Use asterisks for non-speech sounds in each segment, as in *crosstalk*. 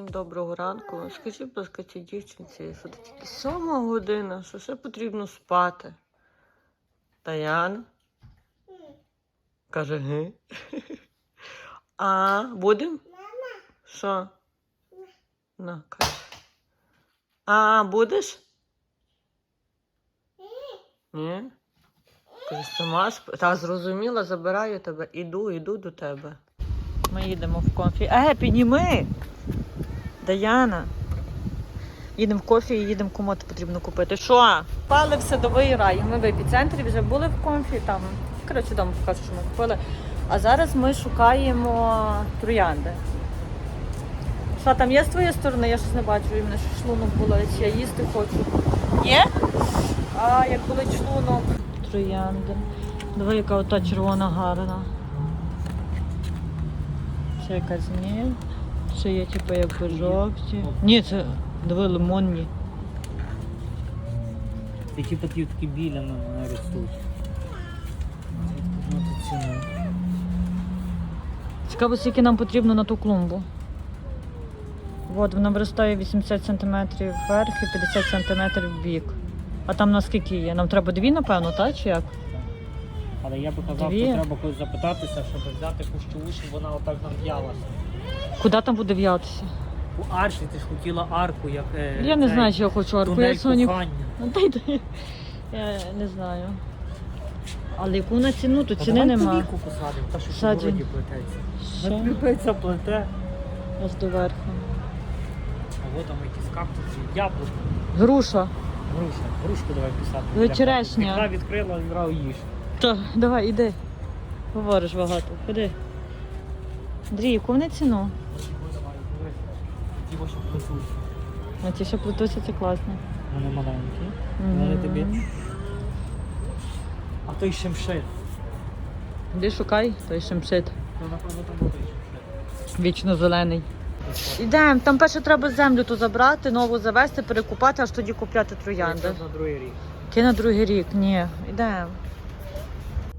Всім доброго ранку. Скажіть, будь ласка, цій дівчинці, що це тільки сьома година, що ще потрібно спати. Таяна? Каже, ги. А, будем? Що? На, каже. А, будеш? Ні? Каже, сама сп... Та зрозуміла, забираю тебе. Іду, іду до тебе. Ми їдемо в конфі. Е, підніми! Даяна. Їдемо в кофі і їдемо комод потрібно купити. Що? Пали в садовий рай. Ми в епіцентрі вже були в конфі, там, коротше, вдома покажу, що ми купили. А зараз ми шукаємо троянди. Що там є з твоєї сторони? Я щось не бачу, і мене ще шлунок болить, я їсти хочу. Є? А, як болить шлунок. Троянди. Диви, яка ота червона гарна. Це якась ні. Ще є типу якби жовті. Ні, це диви лимонні. Такі типу такі білями вони ростуть. Ну. Цікаво, скільки нам потрібно на ту клумбу. От, вона виростає 80 см вверх і 50 см в бік. А там наскільки є? Нам треба дві, напевно, так? Чи як? Але я би казав, Дві. що треба когось запитатися, щоб взяти кущову, щоб вона отак нам в'ялася. Куди там буде в'ятися? У арші ти ж хотіла арку, як. е, Я не цей знаю, чи я хочу арку. Тунель Я сьогодні... кохання. Ну. Я не знаю. Але яку на ціну, то Та ціни давай нема. повіку посадимо, та що в Саджень. городі плететься. Ще Наплюється плете. аж до верху. А от там якісь кактуси, яблуко, Груша. груша. Грушку давай писати. Ви черешня. Вікна відкрила, відразу їж. То, давай, іди. Говориш багато. Ходи. Андрій, яку вони ціну? Ті ось плетуть. А ті, що плетуться, це класно. Вони маленькі. Вони тобі. А той шемшит. Іди шукай, той шемшит. Ну, напевно, там буде шемшит. Вічно зелений. Ідемо, там перше треба землю ту забрати, нову завести, перекупати, аж тоді купляти троянди. Це на другий рік. Яке на другий рік? Ні, йдемо.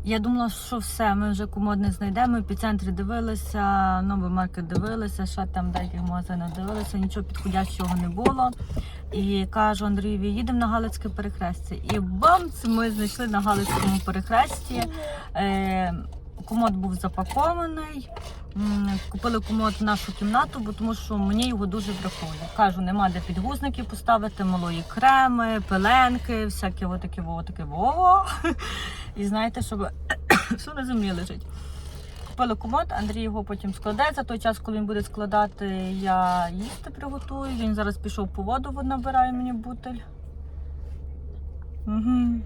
Я думала, що все, ми вже комодне знайдемо. Епіцентри дивилися, новий маркет дивилися, ще там деяких магазинах дивилися, нічого підходящого не було. І кажу Андрієві, їдемо на Галицьке перехрестя. І бамц, ми знайшли на Галицькому перехресті. Е, комод був запакований. Купили комод в нашу кімнату, бо тому що мені його дуже бракує. Кажу, нема де підгузники поставити, малої креми, пеленки, всяке отаке, отаке, во. *laughs* І знаєте, щоб *coughs* все на землі лежить. Купили комод, Андрій його потім складе. За той час, коли він буде складати, я їсти приготую. Він зараз пішов по воду, набирає мені бутель. Угу.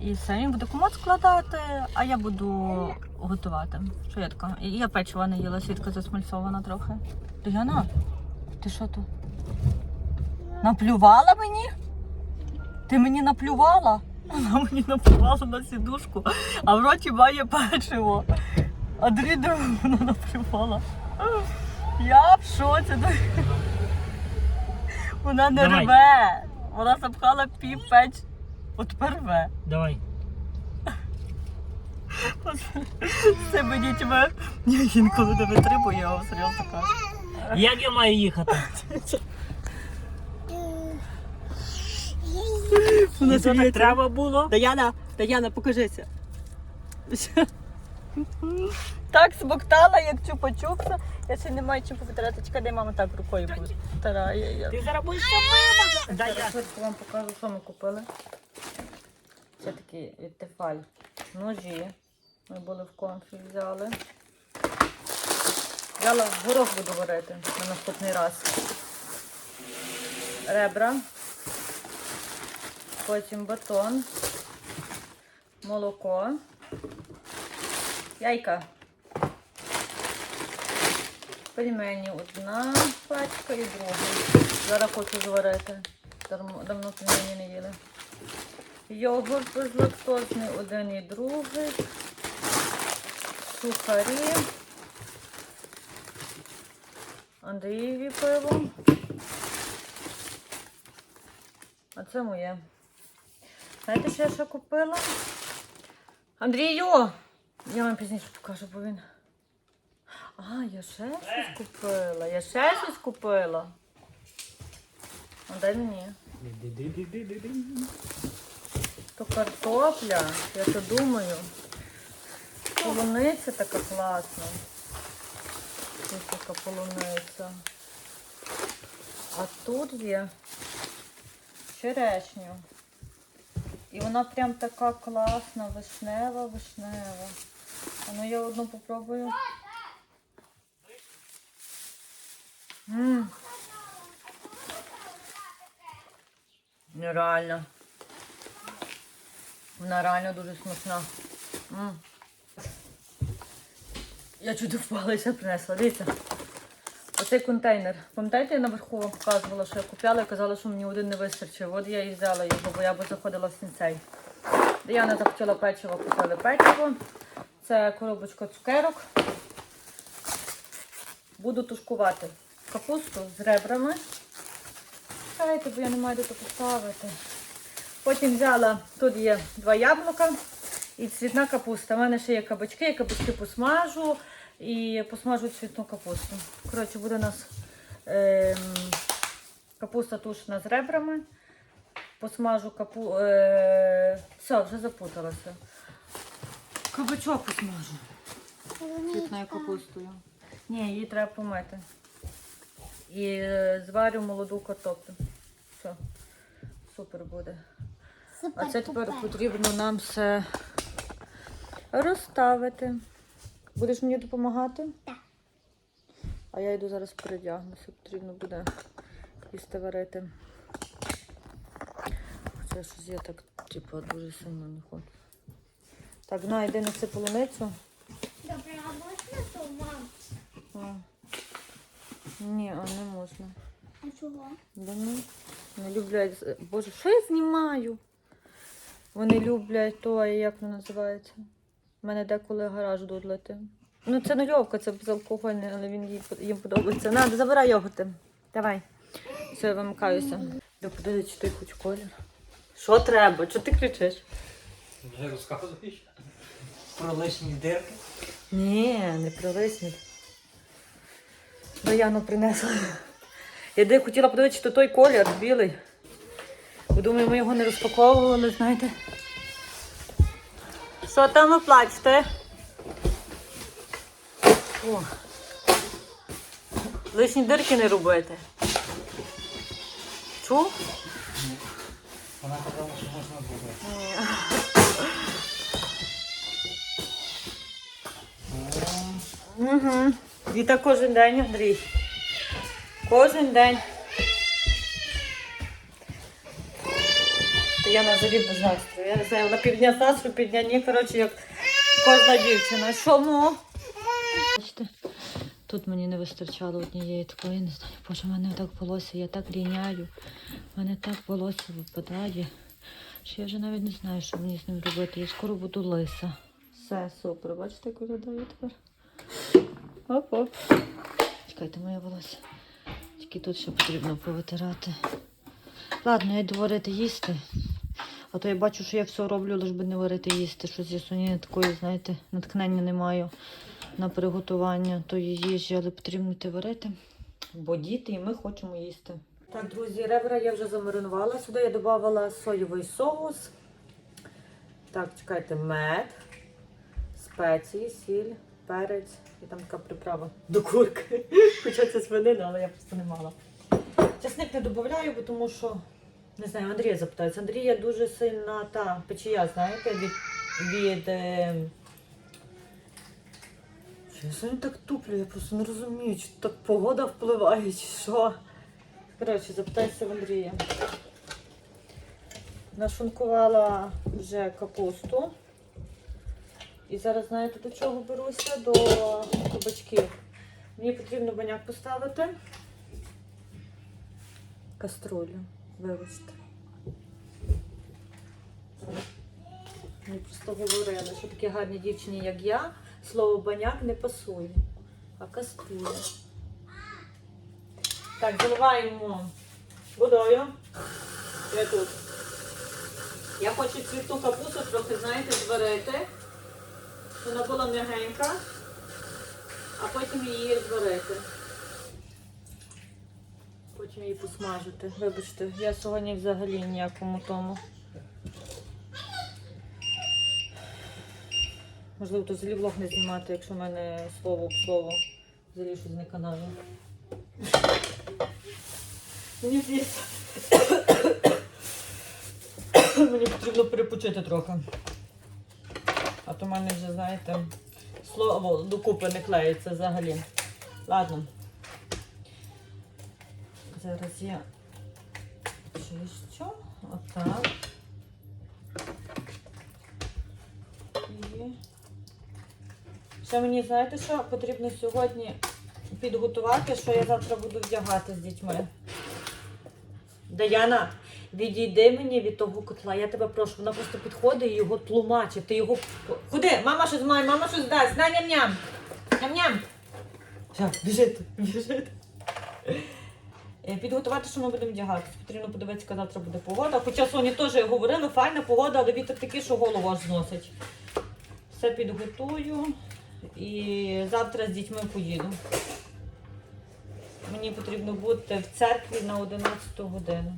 І все, він буде комод складати, а я буду готувати. Що я така? І я печива не їла, свідка засмальцована трохи. Діана, ти що тут? Наплювала мені? Ти мені наплювала? *laughs* Вона мені наплювала на сідушку, а в роті має печиво. А дріду вона наплювала. Я в шоці. *laughs* Вона не Давай. рве. Вона запхала пів печ. От тепер. Давай. З цими дітьми я інколи не витримую, я вам серйозно кажу. Як я маю їхати? Вона це так треба було? Даяна, Даяна, покажися. Так смоктала, як чупа-чупса. Я ще не маю чим повитирати. Чекай, дай мама так рукою буде. Тарає. Я. Ти зараз будеш сама. Дай я. Швидко вам покажу, що ми купили. Це такі від Тефаль ножі. Ми були в конфі, взяли. Взяла горох буду варити на наступний раз. Ребра. Потім батон. Молоко. Яйка. Пельмені одна пачка і друга. Зараз хочу зварити. Давно пельмені не їли. Йогурт безлактозний, один і другий. Сухарі. Андрієві пиво. А це моє. Знаєте, що я ще купила? Андрію! Я вам пізніше покажу, бо він. А, я ще щось купила. Я ще щось купила. А дай мені. То картопля, я то думаю. Полуниця така класна. Ось така полуниця. А тут є черешню. І вона прям така класна, вишнева, вишнева. А ну я одну попробую. Нереально. Вона реально дуже смачна. М. Я чуть впала і ще принесла. Дивіться. Оцей контейнер. Пам'ятаєте, я наверху вам показувала, що я купляла і казала, що мені один не вистачив. От я і взяла його, бо я би заходила в сінцей. Діана захотіла печиво, купили печиво. Це коробочка цукерок. Буду тушкувати капусту з ребрами. Чекайте, бо я не маю де то поставити. Потім взяла, тут є два яблука і цвітна капуста. У мене ще є кабачки, я кабачки посмажу і посмажу цвітну капусту. Коротше, буде у нас ем, капуста тушена з ребрами. Посмажу капу... Е, все, вже запуталася. Кабачок посмажу цвітною капустою. Ні, її треба помити. І е, зварю молоду картоплю. Все, супер буде. А це тепер потрібно нам все розставити. Будеш мені допомагати? Так. А я йду зараз передягнуся, потрібно буде їсти варити. Хоча щось я так, типу, дуже сильно не хочу. Так, на, йди неси полуницю. Добре, а можна то, мам? А. Ні, а не можна. А чого? Да ну, не люблять. з- Боже, що я знімаю? Вони люблять то, як воно називається? У мене деколи гараж дудлити. Ну, це нульовка, це безалкогольне, але він їй, їм подобається. На, забирай йогурти. Давай. Все, я вимикаюся. Да подивись, чи ти хоч колір. Що треба? Чого ти кричиш? Вже розказуєш про лишні дирки. Ні, не про пролисніть. Даяну принесла. Я де хотіла подивитися, то той колір білий. Бо думаю, ми його не розпаковували, знаєте. Що там ви плачете? О. Лишні дирки не робити. Чув? Вона казала, що можна. Ні. Угу. І так кожен день, Андрій. Кожен день. Я на зарі без настрою. Я не знаю, на півдня з настрою, півдня ні, коротше, як кожна дівчина. Що ну? Бачите, тут мені не вистачало однієї такої, не знаю, боже, в мене так волосся, я так ріняю. В мене так волосся випадає, що я вже навіть не знаю, що мені з ним робити. Я скоро буду лиса. Все, супер, бачите, як виглядає тепер. Оп-оп. Чекайте, моє волосся. Тільки тут ще потрібно повитирати. Ладно, я йду варити їсти. А то я бачу, що я все роблю, лиш би не варити їсти. Щось я сьогодні такої, знаєте, натхнення не маю на приготування тої їжі, але потрібно йти варити. Бо діти і ми хочемо їсти. Так, друзі, ребра я вже замаринувала. Сюди я додавала соєвий соус. Так, чекайте, мед, спеції, сіль, перець і там така приправа до курки. *laughs* Хоча це свинина, але я просто не мала. Часник не додаю, бо тому що не знаю, Андрія запитається. Андрія дуже сильна та печія, знаєте, від. від е... Я сьогодні так туплю, я просто не розумію, чи так погода впливає, чи що. Коротше, запитайся в Андрія. Нашункувала вже капусту. І зараз, знаєте, до чого беруся? До кабачків. Мені потрібно баняк поставити. Каструлю, вибачте. Мені просто говорили, що такі гарні дівчині, як я, слово баняк не пасує, а каструля. Так, заливаємо водою. Я тут. Я хочу цвітну капусту трохи, знаєте, зварити. Щоб Вона була м'ягенька. а потім її зварити. Потім її посмажити. Вибачте, я сьогодні взагалі ніякому тому. Можливо, то взагалі влог не знімати, якщо в мене слово в слово взагалі щось не канає. Мені здається, *coughs* мені потрібно перепочити трохи. То в мене вже, знаєте, слово докупи не клеїться взагалі. Ладно. Зараз я чищу. Отак. І ще мені, знаєте, що потрібно сьогодні підготувати, що я завтра буду вдягати з дітьми. Даяна, відійди мені від того котла. Я тебе прошу, вона просто підходить і його тлумачить. Ти його. Куди? Мама щось має, мама щось дасть. На ням-ням. Ням-ням. Все, біжить, біжить. Е, Підготувати, що ми будемо вдягатися. Потрібно подивитися, яка завтра буде погода. Хоча Соні теж говорили, файна погода, але вітер такий, що голову аж зносить. Все підготую і завтра з дітьми поїду. Мені потрібно бути в церкві на 11 годину.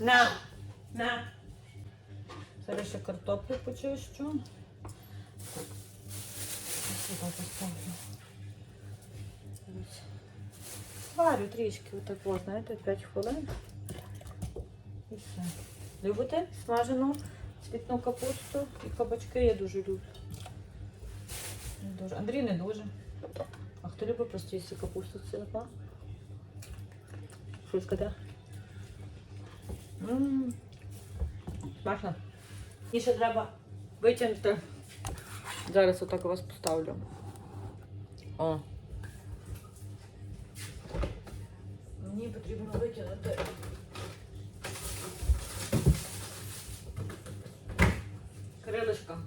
На! На! Зараз ще картоплю почищу. Варю трішки отако, знаєте, 5 хвилин. І все. Любите смажену цвітну капусту і кабачки я дуже люблю. Не дуже. Андрій не дуже. А хто любить просто їсти капусту цвітна? Що сказати? Смачно. І ще треба витягнути. Зараз отак вас поставлю. О. Мені потрібно витягнути. Крилишка.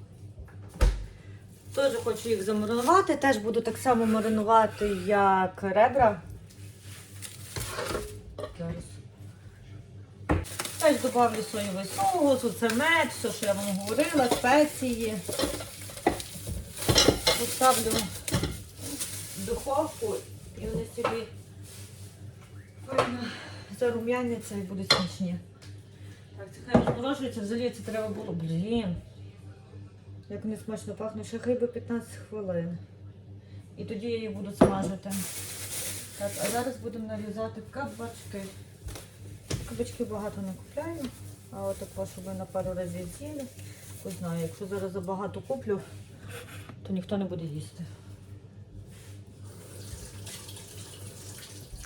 Теж хочу їх замаринувати. Теж буду так само маринувати, як ребра. Зараз. Теж додавлю соєвий соус, оце мед, все, що я вам говорила, спеції. Поставлю в духовку і вони собі зарум'яняться і будуть смачні. Так, це хай розморожується, взагалі це треба було, блін. Як вони смачно пахнуть, ще хай би 15 хвилин. І тоді я її буду смажити. Так, а зараз будемо нарізати кабачки. Кабачки багато не купляю, а от такого, щоб на пару разів з'їли. Ось знаю, якщо зараз забагато куплю, то ніхто не буде їсти.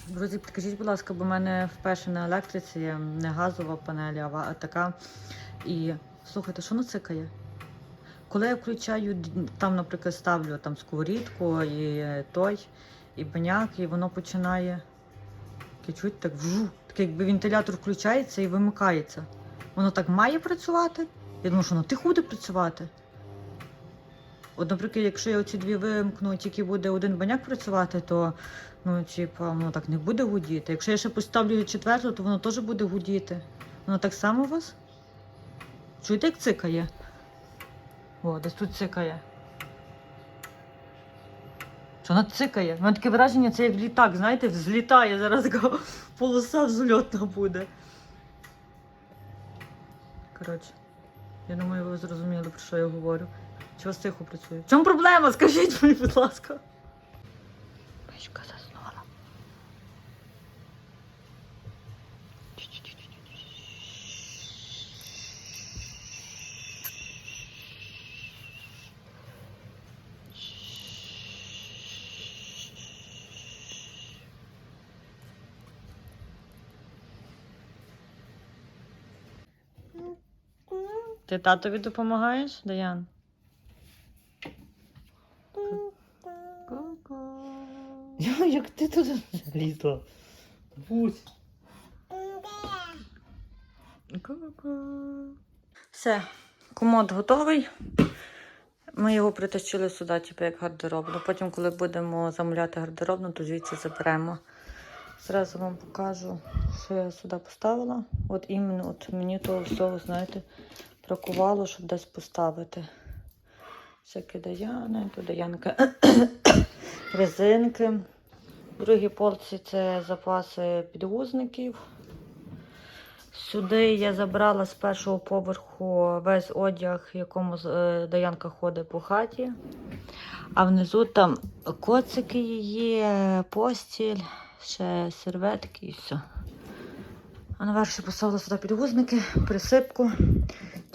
Друзі, підкажіть, будь ласка, бо в мене вперше на електриці не газова панель, а така. І слухайте, що нацикає? Коли я включаю, там, наприклад, ставлю там сковорідку і той, і баняк, і воно починає таке чуть так вжу, так якби вентилятор включається і вимикається. Воно так має працювати. Я думаю, що воно тихо буде працювати. От, наприклад, якщо я оці дві вимкну, тільки буде один баняк працювати, то ну, типа, воно так не буде гудіти. Якщо я ще поставлю четверту, то воно теж буде гудіти. Воно так само у вас? Чуєте, як цикає? О, десь тут цикає. Що вона цикає? Мене таке враження, це як літак, знаєте, взлітає зараз така полоса взльотна буде. Коротше, я думаю, ви зрозуміли, про що я говорю. У вас тихо працює? В чому проблема? Скажіть мені, будь ласка. Мишка Ти татові допомагаєш, Даян? Як ти туди залізла? Будь. Ку-ку. Все, комод готовий. Ми його притащили сюди, типу, як гардеробну. Потім, коли будемо замовляти гардеробну, то звідси заберемо. Зразу вам покажу, що я сюди поставила. От іменно от мені того всього, знаєте, бракувало, щоб десь поставити. Всякі Даяни, тут Даянка *coughs* резинки. В другій полці це запаси підгузників. Сюди я забрала з першого поверху весь одяг, в якому е, Даянка ходить по хаті. А внизу там коцики її, постіль, ще серветки і все. А наверх ще поставила сюди підгузники, присипку.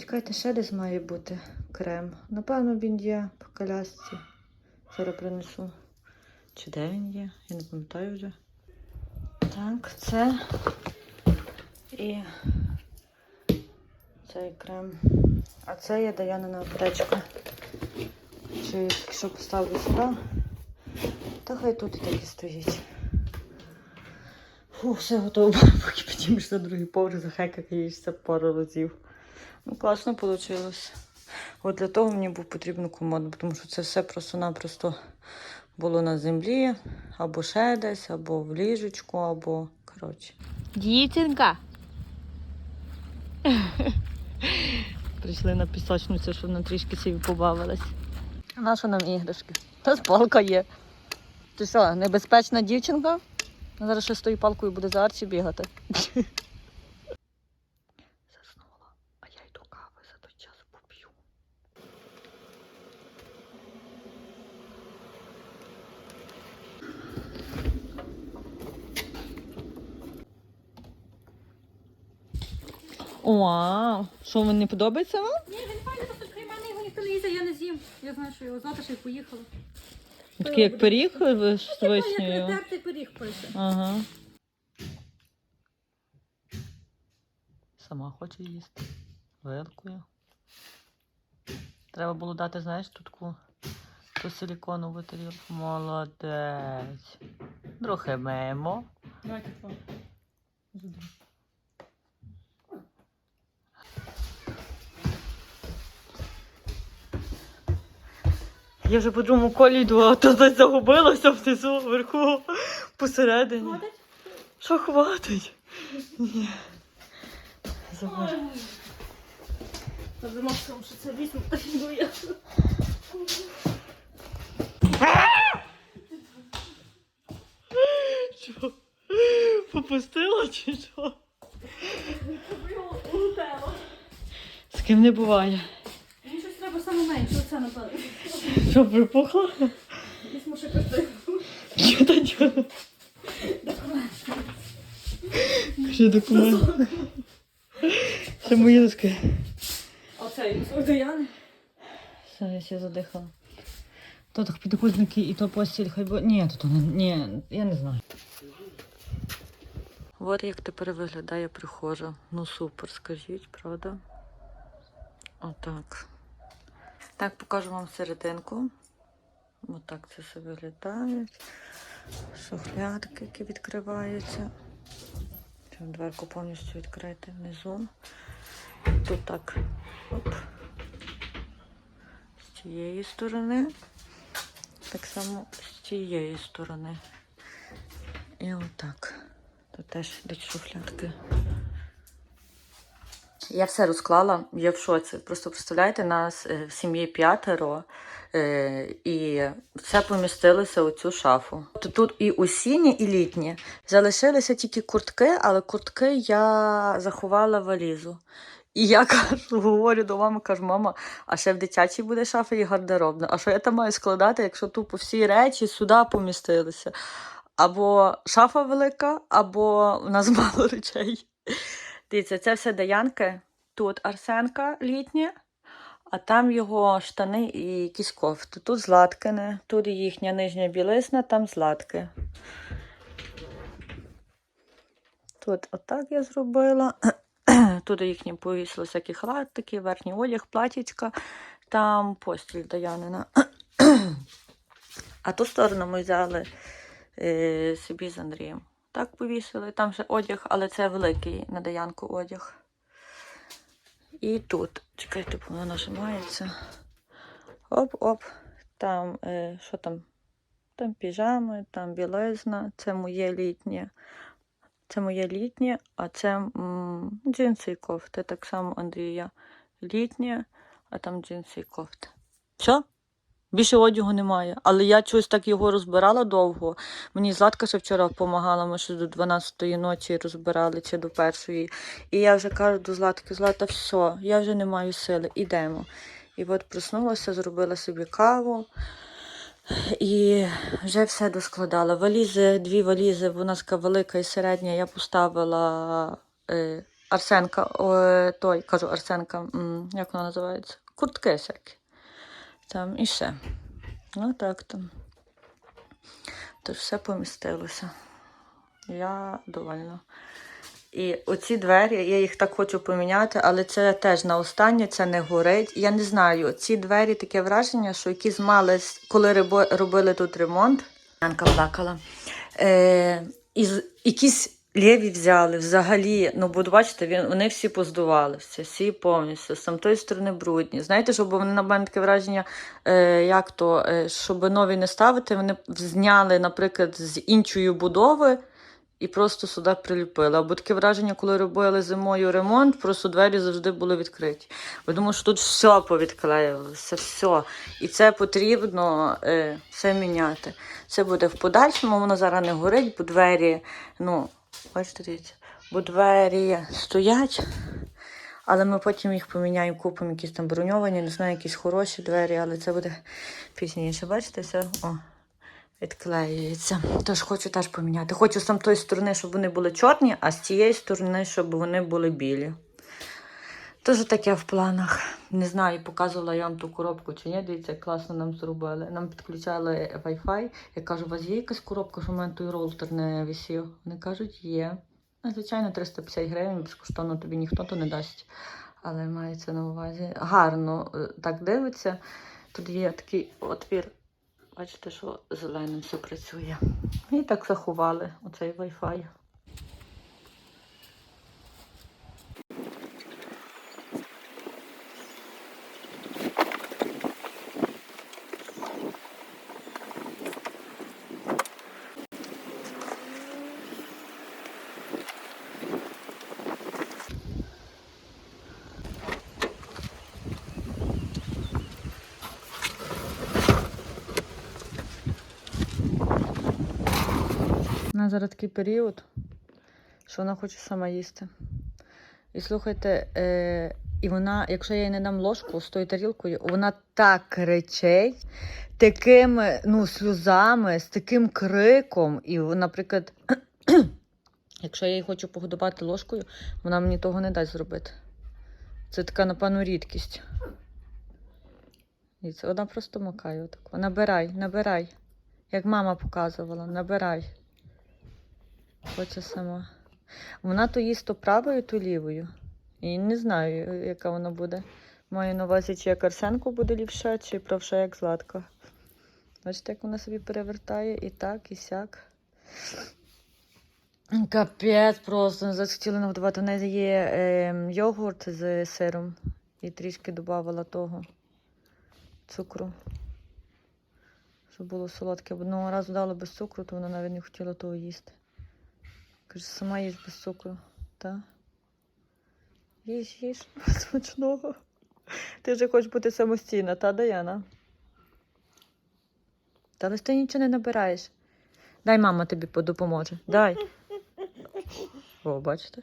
Чекайте, ще десь має бути крем. Напевно, він є по колясці. Зараз принесу. Чи де він є? Я не пам'ятаю вже. Так, це і цей крем. А це є Даянина аптечка. Чи якщо поставлю сюди, то хай тут і так і стоїть. Фу, все готово. *laughs* Поки підіймеш на другий поверх, захекаєшся пару разів. Ну, класно вийшло. От для того мені був потрібен комод, тому що це все просто-напросто було на землі, або ще десь, або в ліжечку, або коротше. Дівчинка. Прийшли на пісочницю, щоб на трішки собі побавилась. А на що нам іграшки? Та палка є. Ти що, небезпечна дівчинка? Зараз ще з тою палкою буде за Арчі бігати. Заснула, а я йду кави за той час поп'ю. Вау! Що вам не подобається вам? Ні, він файний, просто крім мене його ніхто не а я не з'їм. Я знаю, що його завтра ще й поїхала. Такий як пиріг ви з Типу, як вишнею. тертий пиріг пише. Ага. Сама хоче їсти. Вилкою. Треба було дати, знаєш, тут таку ту силіконову тарілку. Молодець. Трохи мимо. Давайте Я вже по другому колі йду, а то десь загубилася внизу, вверху, посередині. Хватить? Що хватить? Ні. Максимум, що це вісім, так я. Що? Попустила чи що? З ким не буває. Мені щось треба саме менше, оце напевно. Що, припухла? Візьму ще картину. Що та чого? Кажи документ. Ще мої це і Даяни. Все, я ще задихала. То так підгузники і то постіль, хай бо. Ні, то, то. Ні, я не знаю. От як тепер виглядає прихожа. Ну супер, скажіть, правда? Отак. Так, покажу вам серединку. Отак це все виглядає. Шухлядки, які відкриваються. Щоб дверку повністю відкрити внизу. Тут так. Оп. З цієї сторони. Так само з цієї сторони. І отак. Тут теж йдуть шухлядки. Я все розклала, я в шоці. Просто представляєте, нас е, в сім'ї п'ятеро, е, і все помістилося у цю шафу. То Тут і осінні, і літні. Залишилися тільки куртки, але куртки я заховала валізу. І я *laughs* кажу, говорю до мами, кажу, мама, а ще в дитячій буде шафа і гардеробна. А що я там маю складати, якщо тупо всі речі сюди помістилися? Або шафа велика, або в нас *laughs* мало речей. Дивіться, це все Даянки. Тут Арсенка літнє, а там його штани і якісь кофти. Тут златкине, тут їхня нижня білизна, там златки. Тут отак я зробила. *clears throat* Тут їхні повісили всякі халатики, верхній одяг, платічка, там постіль Даянина. *clears throat* А ту сторону ми взяли е, собі з Андрієм. Так повісили. Там ще одяг, але це великий на Даянку одяг. І тут, чекайте, воно нажимається. Оп-оп. Там, е, що там? Там піжами, там білизна, це моє літнє. Це моє літнє, а це джинси і кофти. Так само Андрія літнє, а там джинси і кофти. Все? Більше одягу немає. Але я чогось так його розбирала довго. Мені Златка ще вчора допомагала, ми ще до 12-ї ночі розбирали чи до першої. І я вже кажу до Златки, Злата, все, я вже не маю сили, ідемо. І от проснулася, зробила собі каву. І вже все доскладала. Валізи, дві валізи, вона така велика і середня. Я поставила е, Арсенка, о, той, кажу Арсенка, м, як вона називається? Куртки всякі. Там і ще. Ну так там. Тож все помістилося. Я довольна. І оці двері, я їх так хочу поміняти, але це теж на останнє, це не горить. Я не знаю, ці двері таке враження, що якісь мали, коли робили тут ремонт, Янка плакала. Е, і якісь лєві взяли взагалі. Ну, бо бачите, він, вони всі поздувалися, всі повністю, з тамтої сторони брудні. Знаєте, щоб вони на мене таке враження, е, як то, е, щоб нові не ставити, вони зняли, наприклад, з іншої будови і просто сюди приліпили. Або таке враження, коли робили зимою ремонт, просто двері завжди були відкриті. Бо тому що тут все повідклеювалося, все. І це потрібно е, все міняти. Це буде в подальшому, воно зараз не горить, бо двері, ну, бачите, дивіться, бо двері стоять. Але ми потім їх поміняємо, купимо якісь там броньовані, не знаю, якісь хороші двері, але це буде пізніше. Бачите, все. О відклеюється. Тож хочу теж поміняти. Хочу з тої сторони, щоб вони були чорні, а з цієї сторони, щоб вони були білі. Тож таке в планах. Не знаю, показувала я вам ту коробку чи ні. Дивіться, класно нам зробили. Нам підключали Wi-Fi. Я кажу, у вас є якась коробка, що в мене той роутер не висів? Вони кажуть, є. Ну, Звичайно, 350 гривень, безкоштовно тобі ніхто то не дасть. Але мається на увазі. Гарно е, так дивиться. Тут є такий отвір Бачите, що зеленим все працює. І так заховали оцей Wi-Fi. Зараз такий період, що вона хоче сама їсти. І слухайте, е, і вона, якщо я їй не дам ложку з тою тарілкою, вона так кричить, такими ну, сльозами, з таким криком. І, наприклад, *clears throat* якщо я їй хочу погодувати ложкою, вона мені того не дасть зробити. Це така, напевно, рідкість. І це вона просто макає отак. Набирай, набирай. Як мама показувала, набирай. Хоче сама. Вона то їсть то правою, то лівою. І не знаю, яка вона буде. Маю на увазі, чи як Арсенко буде лівша, чи правша, як Златка. Бачите, як вона собі перевертає і так, і сяк. Капець просто. не захотіли нагодувати. У неї є е, йогурт з сиром. І трішки додавала того цукру. Щоб було солодке. Одного разу дала без цукру, то вона навіть не хотіла того їсти. Каже, сама їж без цукру. Та? Їж, їж, *laughs* смачного. Ти вже хочеш бути самостійна, та Даяна? Та але ж ти нічого не набираєш. Дай мама тобі допоможе. Дай. О, бачите?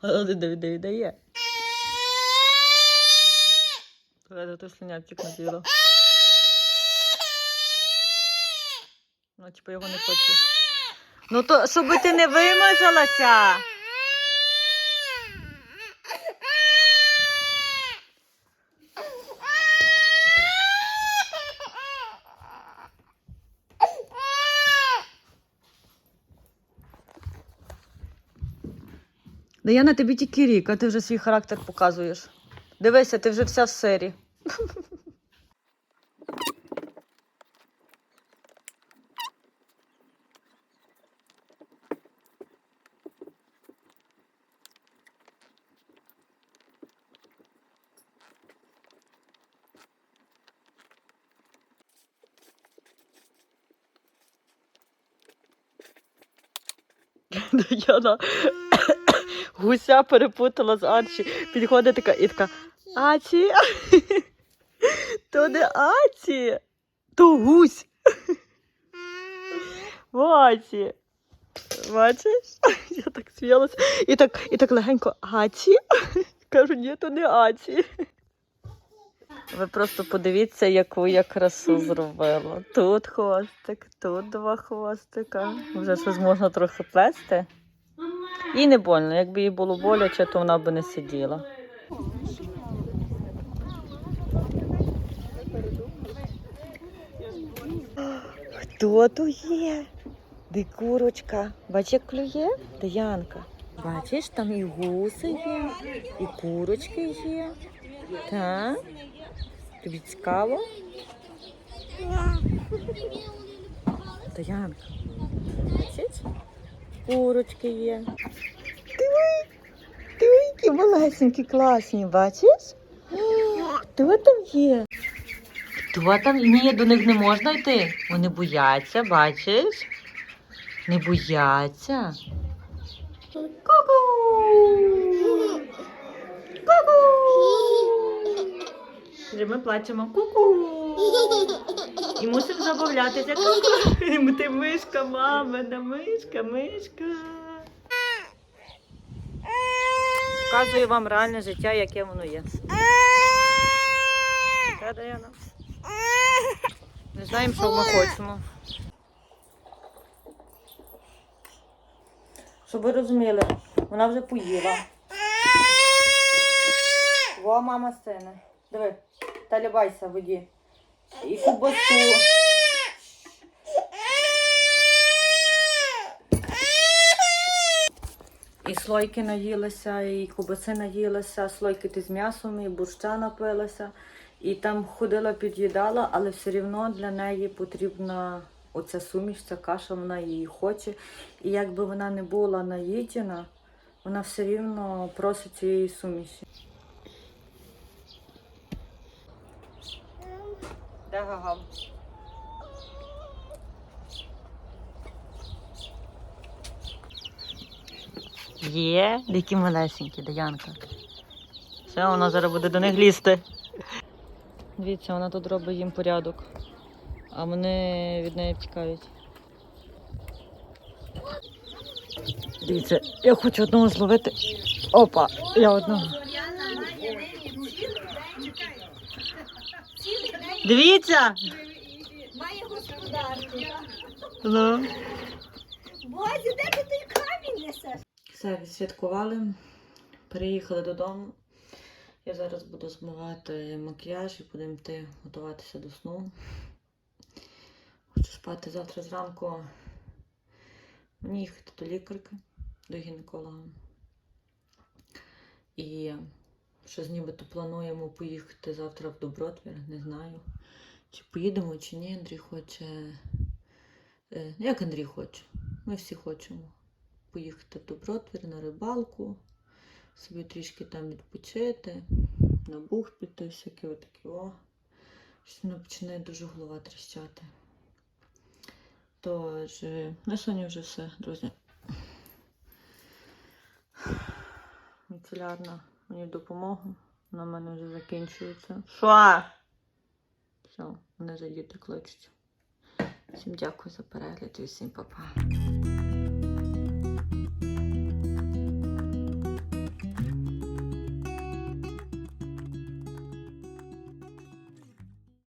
Але не віддає. Ти слюнявчик наділа. Ну, типу його не хоче. Ну то, щоб ти не вимазалася. Даяна, тобі тільки рік, а ти вже свій характер показуєш. Дивися, ти вже вся в сирі. *laughs* Даяна гуся перепутала з Арчі. Підходить така і така Ачі. *laughs* То не Ачі. То гусь. *laughs* Ваці. Бачиш? Я так сміялася. І так, і так легенько Аці. Кажу, ні, то не Аці. Ви просто подивіться, яку я красу зробила. Тут хвостик, тут два хвостика. Вже щось можна трохи плести. І не больно. Якби їй було боляче, то вона б не сиділа. Хто то є? Де курочка? Бачиш, як клює? Даянка. Бачиш, там і гуси є, і курочки є. Так? Тобі цікаво? Даянка. Бачиш? Курочки є. Диви, диви, які малесенькі, класні, бачиш? Хто там є? Хто там? Ні, до них не можна йти. Вони бояться, бачиш? Не бояться. Ку-ку! Ку-ку! Вже ми плачемо ку-ку. І мусимо забавлятися. Ку-ку. І Ти мишка, мамина, мишка, мишка. Показую вам реальне життя, яке воно є. Не знаємо, що ми хочемо. Щоб ви розуміли, вона вже поїла. Во, мама сина. Диви, та лябайся в. І кубасу. І слойки наїлася, і кубаси наїлася, слойки ти з м'ясом, і борща напилася. І там ходила, під'їдала, але все рівно для неї потрібна оця суміш, ця каша, вона її хоче. І якби вона не була наїдена, вона все рівно просить цієї суміші. Де гагав? Є, які малесенькі, Даянка. Все, вона зараз буде до них лізти. Дивіться, вона тут робить їм порядок, а вони від неї втікають. Дивіться, я хочу одного зловити. Опа, я одного. Дивіться! Має господарку. Ну. Бозі, де ти той камінь несеш? Все, відсвяткували, переїхали додому. Я зараз буду змивати макіяж і будемо йти готуватися до сну. Хочу спати завтра зранку. Мені їхати до лікарки, до гінеколога. І щось нібито плануємо поїхати завтра в Добротвір, не знаю. Чи поїдемо, чи ні. Андрій хоче. Е, Як Андрій хоче? Ми всі хочемо поїхати в Добротвір на рибалку, собі трішки там відпочити, на бух піти, всякі отакі о. Щось мене починає дуже голова тріщати. Тож, е, на сьогодні вже все, друзі. Міцелярна мені допомога. Вона в мене вже закінчується. Що? Все, мене за діти кличуть. Всім дякую за перегляд і всім па-па.